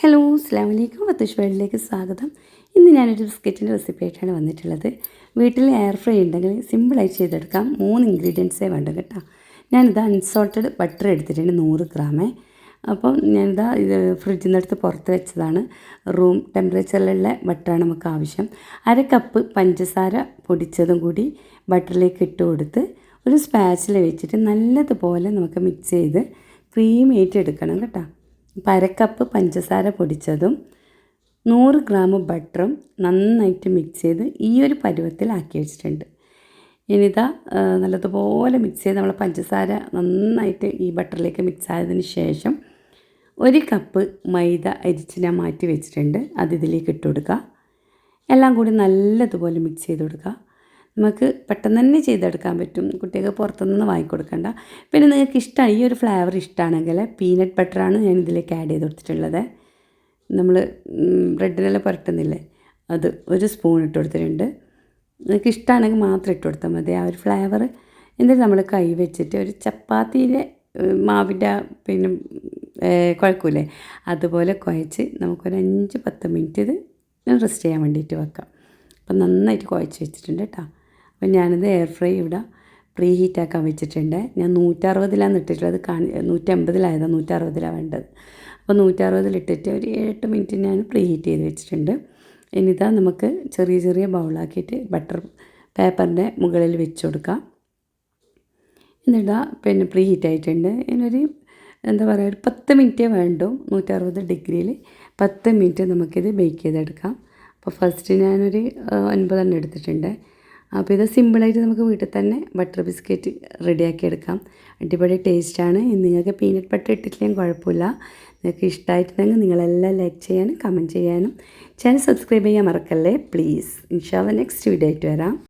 Hello അസ്സാം വലൈക്കും വത്തുഷ് വേൾഡിലേക്ക് സ്വാഗതം. ഇന്ന് ഞാനൊരു ബിസ്ക്കറ്റിന്റെ റെസിപ്പി ആയിട്ടാണ് വന്നിട്ടുള്ളത്. വീട്ടിൽ എയർ ഫ്രൈ ഉണ്ടെങ്കിൽ സിമ്പിളായി ചെയ്തെടുക്കാം. മൂന്ന് ഇൻഗ്രീഡിയൻസേ വേണ്ട കേട്ടോ. ഞാനിത് അൺസോൾട്ടഡ് ബട്ടർ എടുത്തിട്ടുണ്ട് നൂറ് ഗ്രാമേ അപ്പം ഞാനിതാ ഇത് ഫ്രിഡ്ജിൽ നിന്ന് എടുത്ത് പുറത്ത് വെച്ചതാണ് റൂം ടെമ്പറേച്ചറിലുള്ള ബട്ടറാണ് നമുക്ക് ആവശ്യം. അര കപ്പ് പഞ്ചസാര പൊടിച്ചതും കൂടി ബട്ടറിലേക്ക് ഇട്ട് കൊടുത്ത് ഒരു സ്പാച്ചിൽ വെച്ചിട്ട് നല്ലതുപോലെ നമുക്ക് മിക്സ് ചെയ്ത് ക്രീം ഏറ്റെടുക്കണം കേട്ടോ. അപ്പോൾ അര കപ്പ് പഞ്ചസാര പൊടിച്ചതും നൂറ് ഗ്രാം ബട്ടറും നന്നായിട്ട് മിക്സ് ചെയ്ത് ഈ ഒരു പരുവത്തിൽ ആക്കി വെച്ചിട്ടുണ്ട്. ഇനിതാ നല്ലതുപോലെ മിക്സ് ചെയ്ത് നമ്മൾ പഞ്ചസാര നന്നായിട്ട് ഈ ബട്ടറിലേക്ക് മിക്സ് ആയതിന് ശേഷം ഒരു കപ്പ് മൈദ അരിച്ച് ഞാൻ മാറ്റി വെച്ചിട്ടുണ്ട്. അത് ഇതിലേക്ക് ഇട്ട് കൊടുക്കുക. എല്ലാം കൂടി നല്ലതുപോലെ മിക്സ് ചെയ്ത് കൊടുക്കുക. നമുക്ക് പെട്ടെന്ന് തന്നെ ചെയ്തെടുക്കാൻ പറ്റും. കുട്ടികൾക്ക് പുറത്തുനിന്ന് വാങ്ങിക്കൊടുക്കണ്ട. പിന്നെ നിങ്ങൾക്ക് ഇഷ്ടമാണ് ഈ ഒരു ഫ്ലേവർ ഇഷ്ടമാണെങ്കിൽ പീനട്ട് ബട്ടറാണ് ഞാൻ ഇതിലേക്ക് ആഡ് ചെയ്ത് കൊടുത്തിട്ടുള്ളത്. നമ്മൾ ബ്രെഡിനെല്ലാം പുരട്ടുന്നില്ലേ? അത് ഒരു സ്പൂൺ ഇട്ട് കൊടുത്തിട്ടുണ്ട്. നിങ്ങൾക്ക് ഇഷ്ടമാണെങ്കിൽ മാത്രം ഇട്ട് കൊടുത്താൽ മതി. ആ ഒരു ഫ്ലേവർ എന്നിട്ട് നമ്മൾ കൈ വെച്ചിട്ട് ഒരു ചപ്പാത്തിയിലെ മാവിന്റെ പിന്നെ കുഴക്കൂലേ അതുപോലെ കുഴച്ച് നമുക്കൊരു അഞ്ച് പത്ത് മിനിറ്റ് ഇത് റെസ്റ്റ് ചെയ്യാൻ വേണ്ടിയിട്ട് വെക്കാം. അപ്പം നന്നായിട്ട് കുഴച്ച് വെച്ചിട്ടുണ്ട് കേട്ടോ. അപ്പം ഞാനിത് എയർ ഫ്രൈ ഇവിടെ പ്രീ ഹീറ്റാക്കാൻ വെച്ചിട്ടുണ്ട്. ഞാൻ നൂറ്ററുപതിലാണ് ഇട്ടിട്ടുള്ളത്. കാണി നൂറ്റമ്പതിലായതാണ് നൂറ്ററുപതിലാണ് വേണ്ടത്. അപ്പോൾ നൂറ്ററുപതിലിട്ടിട്ട് ഒരു ഏഴെട്ട് മിനിറ്റ് ഞാൻ പ്രീ ഹീറ്റ് ചെയ്ത് വെച്ചിട്ടുണ്ട്. ഇനിതാ നമുക്ക് ചെറിയ ചെറിയ ബൗളാക്കിയിട്ട് ബട്ടർ പേപ്പറിന്റെ മുകളിൽ വെച്ച് കൊടുക്കാം. എന്നിട്ടാ പിന്നെ പ്രീ ഹീറ്റ് ആയിട്ടുണ്ട്. ഇതിനൊരു എന്താ പറയുക ഒരു പത്ത് മിനിറ്റേ വേണ്ടു. നൂറ്ററുപത് ഡിഗ്രിയിൽ പത്ത് മിനിറ്റ് നമുക്കിത് ബേക്ക് ചെയ്തെടുക്കാം. അപ്പോൾ ഫസ്റ്റ് ഞാനൊരു ഒൻപതെണ്ണം എടുത്തിട്ടുണ്ട്. അപ്പോൾ ഇത് സിമ്പിളായിട്ട് നമുക്ക് വീട്ടിൽ തന്നെ ബട്ടർ ബിസ്ക്കറ്റ് റെഡിയാക്കി എടുക്കാം. അടിപൊളി ടേസ്റ്റാണ്. നിങ്ങൾക്ക് പീനട്ട് ബട്ടർ ഇട്ടിട്ടില്ലെങ്കിൽ കുഴപ്പമില്ല. നിങ്ങൾക്ക് ഇഷ്ടമായിട്ടുണ്ടെങ്കിൽ നിങ്ങളെല്ലാം ലൈക്ക് ചെയ്യാനും കമന്റ് ചെയ്യാനും ചാനൽ സബ്സ്ക്രൈബ് ചെയ്യാൻ മറക്കല്ലേ? പ്ലീസ്. ഇൻഷാല്ല നെക്സ്റ്റ് വീഡിയോ ആയിട്ട് വരാം.